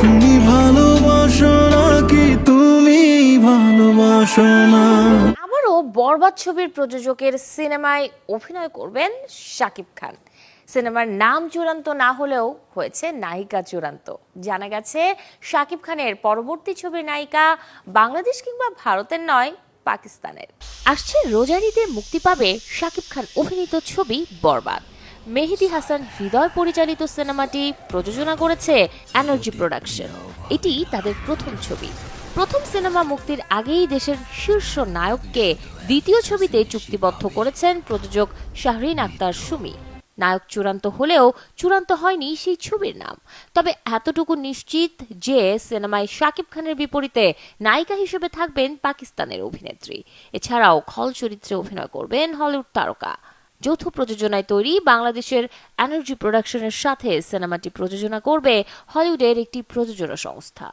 তুমি ভালোবাসো নাকি তুমি ভালোবাসো না? আবারও বরবাদ ছবির প্রযোজকের সিনেমায় অভিনয় করবেন শাকিব খান। সিনেমার নাম চূড়ান্ত না হলেও হয়েছে নায়িকা চূড়ান্ত। জানা গেছে, শাকিব খানের পরবর্তী ছবির নায়িকা বাংলাদেশ কিংবা ভারতের নয়, পাকিস্তানের। আসছে রোজারিতে মুক্তি পাবে শাকিব খান অভিনীত ছবি বরবাদ। মেহেদি হাসান হৃদয় পরিচালিত সিনেমাটি প্রযোজনা করেছে এনার্জি প্রোডাকশন এটি তাদের প্রথম ছবি। প্রথম সিনেমা মুক্তির আগেই দেশের শীর্ষ নায়ককে দ্বিতীয় ছবিতে চুক্তিবদ্ধ করেছেন প্রযোজক শাহরিন আক্তার সুমি। নায়ক চূড়ান্ত হলেও চূড়ান্ত হয়নি সেই ছবির নাম। তবে এতটুকু নিশ্চিত যে সিনেমায় শাকিব খানের বিপরীতে নায়িকা হিসেবে থাকবেন পাকিস্তানের অভিনেত্রী। এছাড়াও খল চরিত্রে অভিনয় করবেন হলিউড তারকা। যৌথ প্রযোজনায় তৈরি বাংলাদেশের এনার্জি প্রোডাকশনের সাথে সিনেমাটি প্রযোজনা করবে হলিউডের একটি প্রযোজনা সংস্থা।